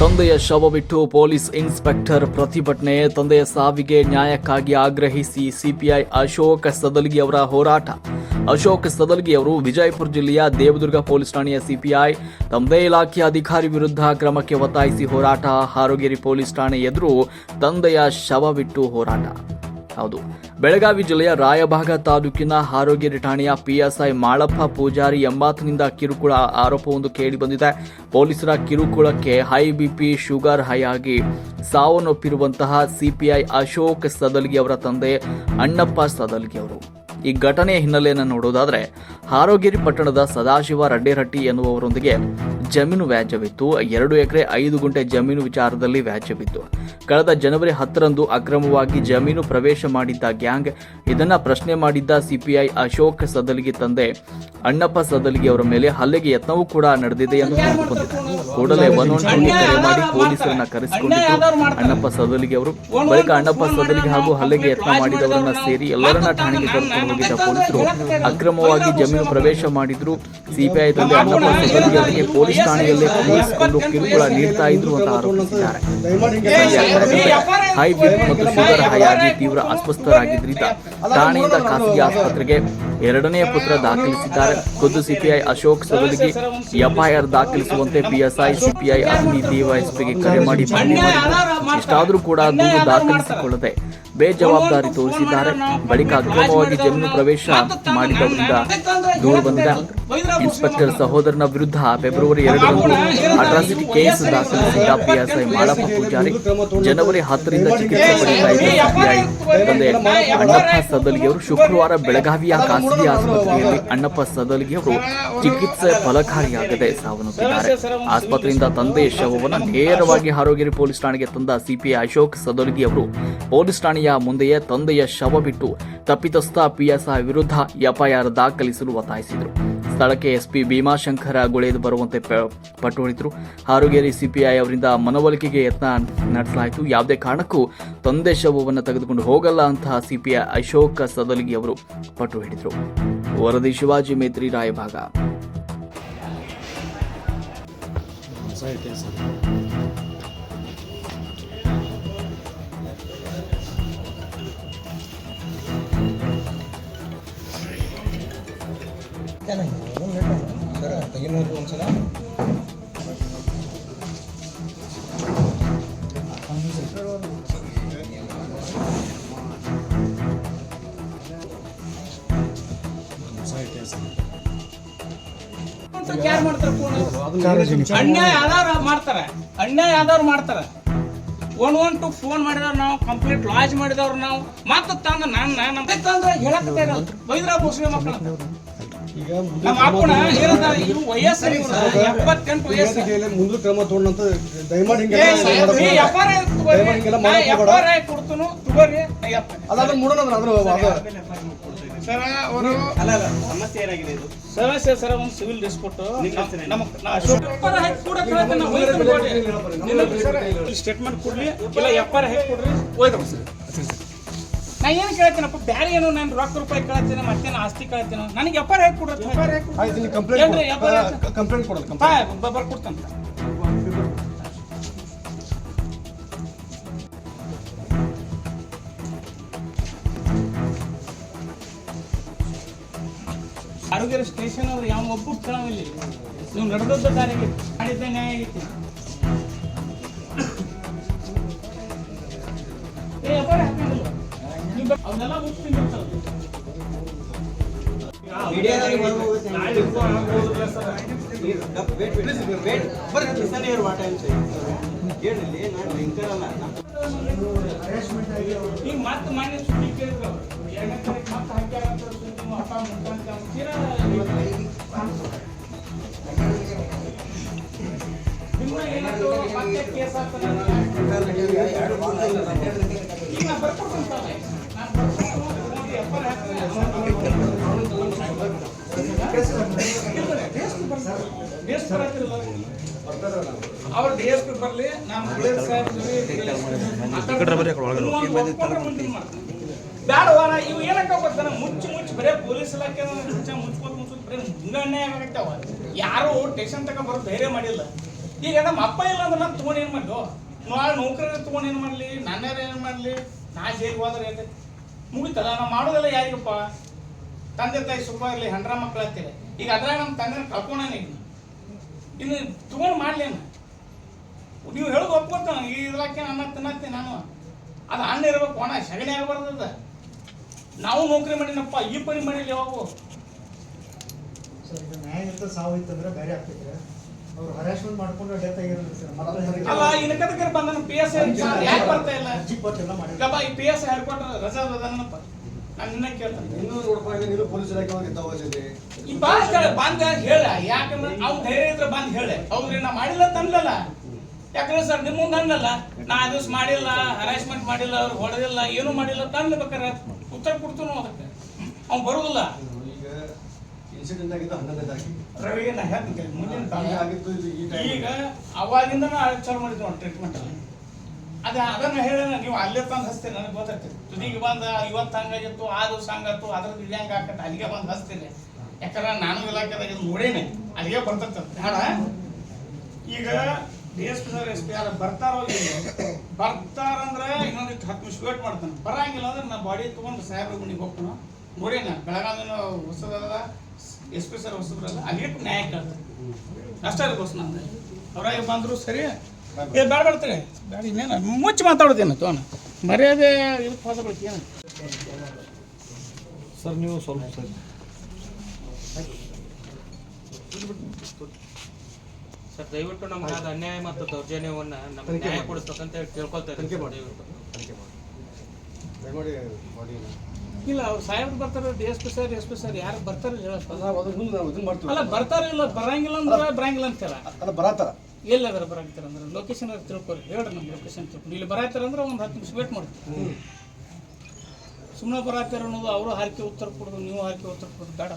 ತಂದೆಯ ಶವವಿಟ್ಟು police inspector ಪ್ರತಿಭಟನೆ, ತಂದೆಯ ಸಾವಿಗೆ ನ್ಯಾಯಕ್ಕಾಗಿ ಆಗ್ರಹಿಸಿ ಸಿಪಿಐ ಅಶೋಕ್ ಸದಲ್ಗಿ ಅವರ ಹೋರಾಟ. ಅಶೋಕ್ ಸದಲ್ಗಿ ಅವರು ವಿಜಯಪುರ ಜಿಲ್ಲೆಯ ದೇವದುರ್ಗ ಪೊಲೀಸ್ ಠಾಣೆಯ ಸಿಪಿಐ, ತಂದೆ ಇಲಾಖೆಯ ಅಧಿಕಾರಿ ವಿರುದ್ಧ ಕ್ರಮಕ್ಕೆ ಒತ್ತಾಯಿಸಿ ಹೋರಾಟ. ಹಾರೋಗೇರಿ ಪೊಲೀಸ್ ಠಾಣೆ ಎದುರು ತಂದೆಯ ಶವ ಬಿಟ್ಟು ಹೋರಾಟ. ಹೌದು. ಬೆಳಗಾವಿ ಜಿಲ್ಲೆಯ ರಾಯಭಾಗ ತಾಲೂಕಿನ ಆರೋಗ್ಯ ಠಾಣೆಯ ಪಿಎಸ್ಐ ಮಾಳಪ್ಪ ಪೂಜಾರಿ ಎಂಬಾತನಿಂದ ಕಿರುಕುಳ ಆರೋಪವೊಂದು ಕೇಳಿಬಂದಿದೆ ಪೊಲೀಸರ ಕಿರುಕುಳಕ್ಕೆ ಹೈ ಬಿಪಿ ಶುಗರ್ ಹೈ ಆಗಿ ಸಾವನ್ನಪ್ಪಿರುವಂತಹ ಸಿಪಿಐ ಅಶೋಕ್ ಸದಲ್ಗಿ ಅವರ ತಂದೆ ಅಣ್ಣಪ್ಪ ಸದಲ್ಗಿ ಅವರು. ಈ ಘಟನೆಯ ಹಿನ್ನೆಲೆಯನ್ನು ನೋಡೋದಾದ್ರೆ, ಹಾರೋಗಿರಿ ಪಟ್ಟಣದ ಸದಾಶಿವ ರಡ್ಡೇರಟ್ಟಿ ಎನ್ನುವವರೊಂದಿಗೆ ಜಮೀನು ವ್ಯಾಜ್ಯವಿತ್ತು. ಎರಡು ಎಕರೆ, ಐದು ಗುಂಟೆ ಜಮೀನು ವಿಚಾರದಲ್ಲಿ ವ್ಯಾಜ್ಯವಿತ್ತು. ಕಳೆದ ಜನವರಿ ಹತ್ತರಂದು ಅಕ್ರಮವಾಗಿ ಜಮೀನು ಪ್ರವೇಶ ಮಾಡಿದ್ದ ಗ್ಯಾಂಗ್ ಇದನ್ನ ಪ್ರಶ್ನೆ ಮಾಡಿದ್ದ ಸಿಪಿಐ ಅಶೋಕ್ ಸದಲಿಗೆ ತಂದೆ, ಅಣ್ಣಪ್ಪ ಸದಲಿಗೆ ಅವರ ಮೇಲೆ ಹಲ್ಲೆಗೆ ಯತ್ನವೂ ಕೂಡ ನಡೆದಿದೆ ಎಂದು ತಿಳಿದುಕೊಂಡಿದೆ ಕೂಡಲೇ ಕರೆ ಮಾಡಿ ಪೊಲೀಸರನ್ನ ಕರೆಸಿಕೊಂಡಿದ್ದು ಅಣ್ಣಪ್ಪ ಸದಲಿಗೆ ಅವರು. ಬಳಿಕ ಅಣ್ಣಪ್ಪ ಸದಲಿಗೆ ಹಾಗೂ ಹಲ್ಲೆಗೆ ಯತ್ನ ಮಾಡಿದವರನ್ನ ಸೇರಿ ಎಲ್ಲರನ್ನ ಠಾಣೆಗೆ ಕರೆದುಕೊಂಡು ಹೋಗಿದ್ದ ಪೊಲೀಸರು ಅಕ್ರಮವಾಗಿ ಜಮೀನು ಪ್ರವೇಶ ಮಾಡಿದ್ರು. ಸಿಪಿಐ ತಂದೆ ಅಣ್ಣಪ್ಪ ಸದಲಿಗೆ ಅವರಿಗೆ ಪೊಲೀಸ್ ಠಾಣೆಯಲ್ಲೇ ಒಂದು ಕಿರುಕುಳ ನೀಡ್ತಾ ಇದ್ರು ಅಂತ ಆರೋಪಿಸಿದ್ದಾರೆ. ಹೈ ಬಿಪಿ ಮತ್ತು ಶುಗರ್ ಹೈ ಆಗಿ ತೀವ್ರ ಅಸ್ವಸ್ಥರಾಗಿದ್ದರಿಂದ ಠಾಣೆಯಿಂದ ಖಾಸಗಿ ಆಸ್ಪತ್ರೆಗೆ ಎರಡನೇ ಪುತ್ರ ದಾಖಲಿಸಿದ್ದಾರೆ. ಖುದ್ದು ಸಿಪಿಐ ಅಶೋಕ್ ಸದಲಿಗೆ ಎಫ್ಐಆರ್ ದಾಖಲಿಸುವಂತೆ ಪಿಎಸ್ಐ ಸಿಪಿಐ ಅಗ್ನಿ ಡಿವೈಎಸ್ಪಿಗೆ ಕರೆ ಮಾಡಿ ಇಷ್ಟಾದರೂ ಕೂಡ ದೂರು ದಾಖಲಿಸಿಕೊಳ್ಳದೆ ಬೇಜವಾಬ್ದಾರಿ ತೋರಿಸಿದ್ದಾರೆ. ಬಳಿಕ ಅಕ್ರಮವಾಗಿ ಜಮೀನು ಪ್ರವೇಶ ಮಾಡಿದವರಿಂದ ದೂರು ಬಂದಿದೆ. ಇನ್ಸ್ಪೆಕ್ಟರ್ ಸಹೋದರನ ವಿರುದ್ಧ ಫೆಬ್ರವರಿ ಎರಡರಂದು ಅಟ್ರಾಸಿಟಿ ಕೇಸ್ ದಾಖಲಿಸಿದ್ದ ಪಿಎಸ್ಐ ಮಾಳಪ್ಪ ಪೂಜಾರಿ ಜನವರಿ ಹತ್ತರಿಂದ ಚಿಕಿತ್ಸೆ ಪಡೆಯುತ್ತಾ ಇದ್ದ ಸಿಬಿಐ ತಂದೆ ಅಣ್ಣಪ್ಪ ಸದಲ್ಗಿಯವರು ಅವರು ಶುಕ್ರವಾರ ಬೆಳಗಾವಿಯ ಖಾಸಗಿ ಆಸ್ಪತ್ರೆಯಲ್ಲಿ ಅಣ್ಣಪ್ಪ ಸದಲ್ಗಿಯವರು ಅವರು ಚಿಕಿತ್ಸೆ ಫಲಕಾರಿಯಾಗದೆ ಸಾವನ್ನಪ್ಪಿದ್ದಾರೆ. ಆಸ್ಪತ್ರೆಯಿಂದ ತಂದೆ ಶವವನ್ನು ನೇರವಾಗಿ ಹಾರೋಗಿರಿ ಪೊಲೀಸ್ ಠಾಣೆಗೆ ತಂದ ಸಿಪಿಐ ಅಶೋಕ್ ಸದಲ್ಗಿ ಅವರು ಪೊಲೀಸ್ ಠಾಣೆಯ ಮುಂದೆಯೇ ತಂದೆಯ ಶವ ಬಿಟ್ಟು ತಪ್ಪಿತಸ್ಥ ಪಿಎಸ್ಐ ವಿರುದ್ಧ ಎಫ್ಐಆರ್ ದಾಖಲಿಸಲು ಒತ್ತಾಯಿಸಿದರು. ಸ್ಥಳಕ್ಕೆ ಎಸ್ಪಿ ಭೀಮಾಶಂಕರ ಗುಳೆದು ಬರುವಂತೆ ಪ- ಪಟ್ಟು ಹಿಡಿದರು ಹಾರುಗೇರಿ ಸಿಪಿಐ ಅವರಿಂದ ಮನವೊಲಿಕೆಗೆ ಯತ್ನ ನಡೆಸಲಾಯಿತು. ಯಾವುದೇ ಕಾರಣಕ್ಕೂ ತಂದೆ ಶವವನ್ನು ತೆಗೆದುಕೊಂಡು ಹೋಗಲ್ಲ ಅಂತ ಸಿಪಿಐ ಅಶೋಕ ಸದಲಿಗಿ ಅವರು ಪಟ್ಟು ಹಿಡಿದರು ವರದಿ ಶಿವಾಜಿ ಮೇತ್ರಿ, ರಾಯಭಾಗ. ತೆಗಿನೋಡ್ರಿ ಒಂದ್ಸಲ. ಅನ್ಯಾಯ ಆದವ್ರು ಮಾಡ್ತಾರೆ. ಅನ್ಯಾಯ ಆದವ್ರು ಮಾಡ್ತಾರ. ಒನ್ ಒನ್ ಟು ಫೋನ್ ಮಾಡಿದವ್ರು ನಾವು ಕಂಪ್ಲೀಟ್ ಲಾಜ್ ಮಾಡಿದವ್ರು ನಾವು. ಮತ್ತೆ ತಂದ ನನ್ನ ನಮ್ಮ ತಂದ್ರ ಹೇಳಕ್ಕೆ ಬೈದ್ರ ಮಕ್ಕಳು. ನಮ್ಮ ಇವು ಎಪ್ಪತ್ತೆಂಟು ವಯಸ್ಸು. ಮುಂದೆ ಕ್ರಮ ತಗೊಂಡಂತ ದಯಮಾಡಿ ನೀ ಎಫ್ಆರ್ ದಯಮಾಡಿ ಹಿಂಗೆಲ್ಲ ಮಾಡಕ್ ಹೋಗ್ಬೇಡ. ಕೊಡ್ತನು ತಗೋರಿ. ಅದಾದ್ರೆ ಮುಡೋಣ ಅದ್ರ ಸರ್ ಅವರು ಅಲ್ಲ ಅಲ್ಲ ಸಮಸ್ಯೆ ಏನಾಗಿದೆ ಇದು? ಸಮಸ್ಯೆ ಸರ್ ಒಂದು ಸಿವಿಲ್ ಡಿಸ್ಪ್ಯೂಟ್ ಕೊಟ್ಟು ಸ್ಟೇಟ್ಮೆಂಟ್ ಕೊಡ್ಲಿ ಇಲ್ಲ ಎಫ್ಆರ್ ಹೇಗೆ ಕೊಡ್ರಿ. ಹೋಯ್ತು ಸರ್. ನಾ ಏನು ಕೇಳ್ತೀನಪ್ಪ? ಬ್ಯಾರೆ ಏನು ನಾನು ರೊಕ್ಕ ರೂಪಾಯಿ ಕೇಳ್ತೀನಿ ಮತ್ತೇನು ಆಸ್ತಿ ಕೇಳ್ತೀನಿ? ನನಗೆ ವ್ಯಾಪಾರ ಹೇಗೆ ಕೊಡ್ರಿ? ಆಯ್ತು ನೀವು ಕಂಪ್ಲೇಂಟ್. ಕಂಪ್ಲೇಂಟ್ ಕೊಡೋದು ಕಂಪ್ಲೇಂಟ್ ಬರ್ಕೊಡ್ತಾನೆ. ಆರೋಗ್ಯ ಸ್ಟೇಷನ್ ಅವ್ರು ಯಾವ ಒಬ್ಬ ಕೇಳವಿಲ್ಲ ನೀವು ನಡೆದದ್ದ ದಾರಿಗೆ ಮಾಡಿದ್ದೆ ನ್ಯಾಯ ಆಗೈತಿ ನೀವು ಬ- ಅವನ್ನೆಲ್ಲ ಮುಗಿಸ್ತೀನಿ ಸರ್ ಈಗ ಮತ್ತೆ ಮಾನ್ಯ ಸುದ್ದಿ ಕೇಳಿದ್ರು ಅವ್ರು. ಎರಡನೇ ತಾರೀಕು ಮತ್ತೆ ಹಾಕ್ಯಾರ ಅಂತ ಸುದ್ದಿ ನೀವು ಅಪ್ಪ ಮುಖಾಂತ ತೀರಾ ನಿಮ್ಮ ಏನಾದ್ರು ಮತ್ತೆ ಕೇಸ್ ಆಗ್ತದೆ ಅಂತ ಈಗ ನಾ ಬರ್ಕೊಡ್ತೀನಿ ಅವ್ರ ಡಿ ಎಸ್ ಪಿ ಬರ್ಲಿ ನಾನು ಇವು ಏನಕ್ಕ ಬರ್ತಾನ ಮುಚ್ಚಿ ಮುಚ್ಚಿ ಬರೇ ಪೊಲೀಸ್ ಇಲಾಖೆ ಮುಚ್ಚ ಮುಚ್ಕೋತ ಮುಚ್ಚೋತ್ ಬರೇ ಮುಂಗಣ್ಣೆ ಆಗತ್ತವ ಯಾರು ಸ್ಟೇಷನ್ ತಕ ಬರೋ ಧೈರ್ಯ ಮಾಡಿಲ್ಲ. ಈಗ ನಮ್ಮ ಅಪ್ಪ ಇಲ್ಲ ಅಂದ್ರೆ ನಾನು ತೊಗೊಂಡು ಏನು ಮಾಡ್ಲು? ನಾಳೆ ನೌಕರ ತೊಗೊಂಡು ಏನು ಮಾಡಲಿ? ನನ್ಯಾರ ಏನು ಮಾಡಲಿ? ನಾ ಜೈಲಿಗೆ ಹೋದ್ರೆ ಮುಗಿತಲ್ಲ, ನಾವು ಮಾಡೋದೆಲ್ಲ ಯಾರಿಗಪ್ಪ? ತಂದೆ ತಾಯಿ ಸುಖ ಇರಲಿ ಹಂಡ್ರ ಮಕ್ಕಳು ಈಗ ಅದ್ರಾಗ ನಮ್ಮ ತಂದೆನ ಕಳ್ಕೊಳ ಈಗ. ಇನ್ನು ತಗೊಂಡು ಮಾಡ್ಲೇನ ನೀವು ಹೇಳೋದು ಒಪ್ಕೊತಾನ ಈ ಇದಕ್ಕೆ ಅನ್ನ ತಿನ್ನತ್ತೆ ನಾನು. ಅದು ಅನ್ನ ಇರ್ಬೇಕು, ಒಣ ಸಗಣಿ ಆಗಬಾರ್ದದ ನಾವು ನೌಕರಿ ಮಾಡಿನಪ್ಪ ಈ ಪರಿ ಮಾಡಿಲ್ಲ ಯಾವಾಗೂ. ಸರ್ ಈಗ ನ್ಯಾಯ ಸಾವು ಇತ್ತಂದ್ರೆ ಬೇರೆ ಆಗ್ತೈತೆ. ಅವ್ರು ಹರಾಸ್ಮೆಂಟ್ ಮಾಡ್ಕೊಂಡು ಡೆತ್ ಆಗಿರೋದು ಸರ್. ಅಲ್ಲ ಇನ್ಕದಕ್ಕೆ ಬಂದನ ಪಿ ಎಸ್ ಯಾಕೆ ಬರ್ತಾ ಇಲ್ಲ? ಕೊಟ್ಟೆಲ್ಲ ಮಾಡಿ ಗಬ ಈ ಪಿ ಎಸ್ ಹೇಳ್ಕೊಟ್ರ ರಜಾ ಅದಾನಪ್ಪ ನಾನು ನಿನ್ನ ಕೇಳ್ತಾನೆ. ಇನ್ನೂ ರೂಪಾಯಿ ನೀನು ಪೊಲೀಸ್ ಇಲಾಖೆ ಇದ್ದಾವ ಅಲ್ಲಿ ಈ ಬಾಸ್ ಕಡೆ ಬಂದ ಹೇಳ ಯಾಕಂದ್ರೆ ಅವ್ನ ಧೈರ್ಯ ಇದ್ರೆ ಬಂದ್ ಹೇಳೆ. ಹೌದ್ರಿ ನಾ ಮಾಡಿಲ್ಲ ತಂದಲ್ಲ ಯಾಕಂದ್ರೆ ಸರ್ ನಿಮ್ಮ ಮುಂದೆ ಅನ್ನಲ್ಲ ನಾ ದಿವಸ ಮಾಡಿಲ್ಲ ಹರಾಸ್ಮೆಂಟ್ ಮಾಡಿಲ್ಲ ಅವ್ರು ಹೊಡೆದಿಲ್ಲ ಏನು ಮಾಡಿಲ್ಲ ಅಂತ ಉತ್ತರ ಕೊಡ್ತು ಅದಕ್ಕೆ. ಅವ್ನು ಬರುದಿಲ್ಲ. ಇನ್ಸಿಡೆಂಟ್ ಆಗಿದ್ದು ಹನ್ನೊಂದನೇ ತಾರೀಕಿಗೆ ರವಿಗೆ ನಾ ಹೇಳ್ತೀನಿ ಮುಂದಿನ ಈಗ ಆಗಿದ್ದು ಇದು ಈ ಟೈಮ್ ಈಗ ಅವಾಗಿಂದ ಚಾಲು ಮಾಡಿದ್ವಿ ಟ್ರೀಟ್ಮೆಂಟ್ ಅದ ಅದನ್ನ ಹೇಳ ನೀವು ಅಲ್ಲೇ ತಂದು ಹಚ್ತೀನಿ ನನಗೆ ಗೊತ್ತಾಗ್ತದೆ. ತುದಿಗೆ ಬಂದ ಇವತ್ತು ಹಂಗಾಗಿತ್ತು ಆ ದಿವಸ ಹಂಗಾತು ಅದ್ರದ್ದು ಇದು ಹೆಂಗೆ ಹಾಕತ್ತೆ ಅಲ್ಲಿಗೆ ಬಂದು ಹಚ್ತೀನಿ. ಯಾಕಂದ್ರೆ ನಾನು ಇಲಾಖೆದಾಗ ಇದು ನೋಡೇನೆ ಅಲ್ಲಿಗೆ ಬರ್ತೈತೆ. ಬೇಡ. ಈಗ D S P sir S P ಯಾರು ಬರ್ತಾರೋ ಇಲ್ಲ ಬರ್ತಾರಂದ್ರೆ ಇನ್ನೊಂದಿಷ್ಟು ಹತ್ತು ನಿಮಿಷ ವೇಟ್ ಮಾಡ್ತಾನೆ. ಬರಂಗಿಲ್ಲ ಅಂದ್ರೆ ನಾ ಬಾಡಿ ತೊಗೊಂಡು ಸಾಹೇಬ್ರ ಮನೆಗೆ ಹೋಗ್ತಾನ. ನೋಡೇನ ಬೆಳಗಾವಿನ ಹೊಸದಲ್ಲ ಎಸ್ ಪಿ ಸರ್ ಹೊಸದ್ರಲ್ಲ ಅಲ್ಲಿಟ್ಟು ನ್ಯಾಯ ಕೇಳ್ತಾರೆ ಅಷ್ಟೇ ಅದಕ್ಕೋಸ್ ನಂದು. ಅವ್ರಾಗೆ ಬಂದರು ಸರಿ. ಏ ಬೇಡ ಬರ್ತಾರೆ ಬೇಡ ಇನ್ನೇನು? ಮುಚ್ಚಿ ಮಾತಾಡೋದೇನು ತೋಣ. ಮರ್ಯಾದೆ ಇದಕ್ಕೆ ಹೋದ ಬಿಡ್ತೀನಿ ಏನು? ಸರ್ ನೀವು ಸ್ವಲ್ಪ ಸರ್. ಸರ್ ದಯವಿಟ್ಟು ನಮ್ಗೆ ಆದ ಅನ್ಯಾಯ ಮತ್ತು ದೌರ್ಜನ್ಯವನ್ನು ನಮ್ಗೆ ನ್ಯಾಯ ಮಾಡಿ. ಕೊಡಿಸ್ಬೇಕಂತ ಹೇಳಿ ಕೇಳ್ಕೊಳ್ತಾ ದಯಮಾಡಿ ಮಾಡಿ ದಯವಿಟ್ಟು ಇಲ್ಲ ಅವ್ರು ಸಾಹೇಬ್ರು ಬರ್ತಾರೆ S P sir S P sir ಯಾರು ಬರ್ತಾರೆ ಹೇಳಪ್ಪ ನಾವು ಮುಂದೆ ನಾವು ಇದನ್ನ ಮಾಡ್ತೀವಿ. ಅಲ್ಲ ಬರ್ತಾರ ಇಲ್ಲ ಬರಂಗಿಲ್ಲ ಅಂದ್ರೆ ಬರಂಗಿಲ್ಲ ಅಂತಾರ? ಅಲ್ಲ ಬರತ್ತಾರ. ಎಲ್ಲಿ ಅದರ ಬರಾಕ್ತಾರ ಅಂದ್ರೆ ಲೊಕೇಶನ್ ತಿಳ್ಕೊರಿ ಹೇಳ್ರಿ ನಮ್ಮ ಲೊಕೇಶನ್ ತಿಳ್ಕೊಂಡು ಇಲ್ಲಿ ಬರಾತಾರ ಅಂದ್ರೆ ಒಂದು ಹತ್ತು ನಿಮಿಷ ವೇಟ್ ಮಾಡ್ತೀವಿ. ಸುಮ್ಮನೆ ಬರಾತಾರ ಅನ್ನೋದು ಅವರು ಹಾಕಿ ಉತ್ತರ ಕೊಡೋದು ನೀವು ಹಾಕಿ ಉತ್ತರ ಕೊಡೋದು ಬೇಡ.